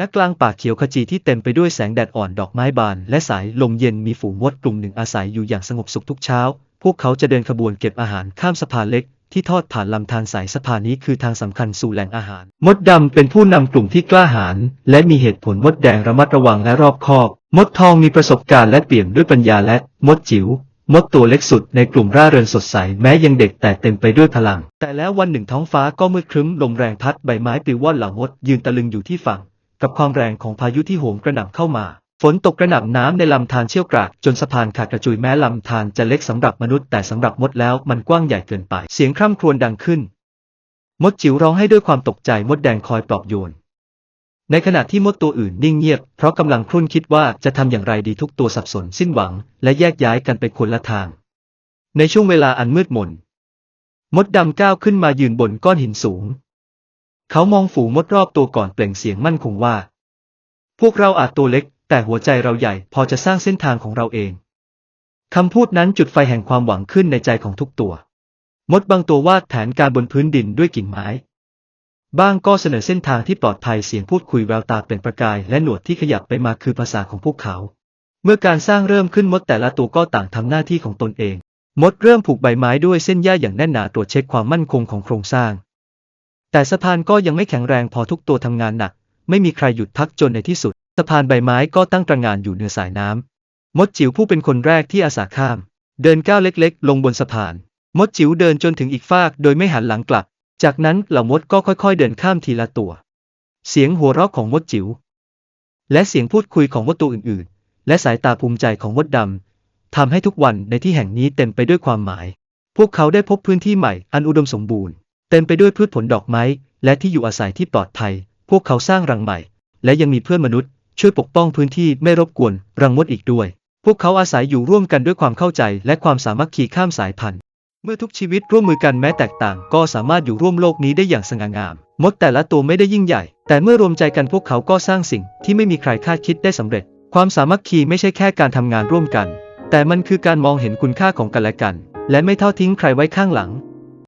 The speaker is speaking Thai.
ณกลางป่าเขียวขจีที่เต็มไปด้วยแสงแดดอ่อนดอกไม้บาน และสายลมเย็นมีฝูงมดกลุ่มหนึ่งอาศัยอยู่อย่างสงบสุขทุกเช้า พวกเขาจะเดินขบวนเก็บอาหารข้ามสะพานเล็ก ที่ทอดผ่านลำธารสายสะพานนี้คือทางสำคัญสู่แหล่งอาหาร มดดำเป็นผู้นำกลุ่มที่กล้าหาญและมีเหตุผลมดแดงระมัดระวังและรอบคอบ มดทองมีประสบการณ์และเปี่ยมด้วยปัญญาและมดจิ๋วมดตัวเล็กสุดในกลุ่มร่าเริงสดใสแม้ยังเด็กแต่เต็มไปด้วยพลัง แต่แล้ววันหนึ่งท้องฟ้าก็มืดครึ้มลมแรงพัดใบไม้ปลิวว่อนเหล่ามดยืนตะลึงอยู่ที่ฝั่ง กับความแรงของพายุที่โหมกระหน่ำเข้ามา ฝนตกกระหน่ำน้ำในลำธารเชี่ยวกรากจนสะพานขาดกระจุยแม้ลำธารจะเล็กสำหรับมนุษย์แต่สำหรับมดแล้วมันกว้างใหญ่เกินไป เสียงคร่ำครวญดังขึ้น มดจิ๋วร้องให้ด้วยความตกใจมดแดงคอยปลอบโยนในขณะที่มดตัวอื่นนิ่งเงียบ เพราะกำลังครุ่นคิดว่าจะทำอย่างไรดีทุกตัวสับสนสิ้นหวัง และแยกย้ายกันไปคนละทาง ในช่วงเวลาอันมืดมน มดดำก้าวขึ้นมายืนบนก้อนหินสูง เขามองฝูงมดรอบตัวก่อนเปล่งเสียงมั่นคงว่า พวกเราอาจตัวเล็ก แต่หัวใจเราใหญ่พอจะสร้างเส้นทางของเราเองคำพูดนั้นจุดไฟแห่งความหวังขึ้นในใจของทุกตัว มดบางตัววาดแผนการบนพื้นดินด้วยกิ่งไม้ บ้างก็เสนอเส้นทางที่ปลอดภัยเสียงพูดคุยแววตาเป็นประกายและหนวดที่ขยับไปมาคือภาษาของพวกเขา เมื่อการสร้างเริ่มขึ้นมดแต่ละตัวก็ต่างทำหน้าที่ของตนเอง มดเริ่มผูกใบไม้ด้วยเส้นหญ้าอย่างแน่นหนาตรวจเช็คความมั่นคงของโครงสร้าง แต่สะพานก็ยังไม่แข็งแรงพอทุกตัวทำงานหนัก ไม่มีใครหยุดพักจนในที่สุด สะพานใบไม้ก็ตั้งตระงานอยู่เหนือสายน้ำ มดจิ๋วผู้เป็นคนแรกที่อาสาข้าม เดินก้าวเล็กๆ ลงบนสะพาน มดจิ๋วเดินจนถึงอีกฟากโดยไม่หันหลังกลับ จากนั้นเหล่ามดก็ค่อยๆ เดินข้ามทีละตัว เสียงหัวเราะของมดจิ๋วและเสียงพูดคุยของมดตัวอื่นๆ และสายตาภูมิใจของมดดำทำให้ทุกวันในที่แห่งนี้เต็มไปด้วยความหมาย พวกเขาได้พบพื้นที่ใหม่อันอุดมสมบูรณ์ เต็มไปด้วยพืชผลดอกไม้ และที่อยู่อาศัยที่ปลอดภัย พวกเขาสร้างรังใหม่ และยังมีเพื่อนมนุษย์ ช่วยปกป้องพื้นที่ไม่รบกวนรังมดอีกด้วย พวกเขาอาศัยอยู่ร่วมกันด้วยความเข้าใจและความสามัคคีข้ามสายพันธุ์ เมื่อทุกชีวิตร่วมมือกันแม้แตกต่าง ก็สามารถอยู่ร่วมโลกนี้ได้อย่างสง่างาม มดแต่ละตัวไม่ได้ยิ่งใหญ่ แต่เมื่อรวมใจกันพวกเขาก็สร้างสิ่งที่ไม่มีใครคาดคิดได้สำเร็จ ความสามัคคีไม่ใช่แค่การทำงานร่วมกัน แต่มันคือการมองเห็นคุณค่าของกันและกัน และไม่ทอดทิ้งใครไว้ข้างหลัง